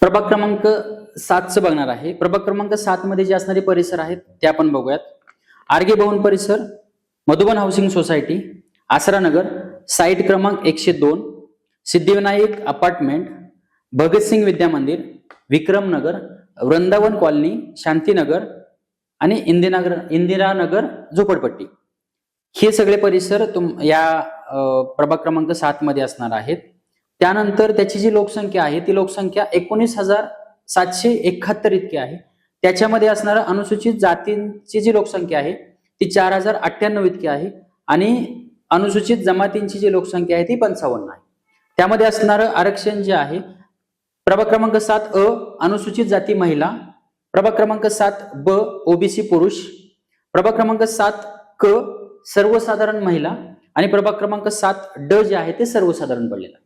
प्रभाग क्रमांक सातचं बघणार आहे. प्रभाग क्रमांक सात मध्ये जे असणारे परिसर आहेत ते आपण बघूयात. आर्गे भवन परिसर मधुबन हाऊसिंग सोसायटी आसरा नगर साईट क्रमांक एकशे दोन सिद्धिविनायक अपार्टमेंट भगतसिंग विद्या मंदिर विक्रमनगर वृंदावन कॉलनी शांतीनगर आणि इंदिरानगर इंदिरानगर झोपडपट्टी. हे सगळे परिसर तुम या प्रभाग क्रमांक सात मध्ये असणार आहेत. त्यानंतर त्याची जी लोकसंख्या आहे ती लोकसंख्या एकोणीस हजार सातशे एकाहत्तर इतकी आहे. त्याच्यामध्ये असणारं अनुसूचित जातींची जी लोकसंख्या आहे ती चार हजार अठ्ठ्याण्णव इतकी आहे आणि अनुसूचित जमातींची जी लोकसंख्या आहे ती पंचावन्न आहे. त्यामध्ये असणारं आरक्षण जे आहे प्रभाग क्रमांक सात अ अनुसूचित जाती महिला प्रभाग क्रमांक सात ब ओबीसी पुरुष प्रभाग क्रमांक सात क सर्वसाधारण महिला आणि प्रभाग क्रमांक सात ड जे आहे ते सर्वसाधारण पडलेलं आहे.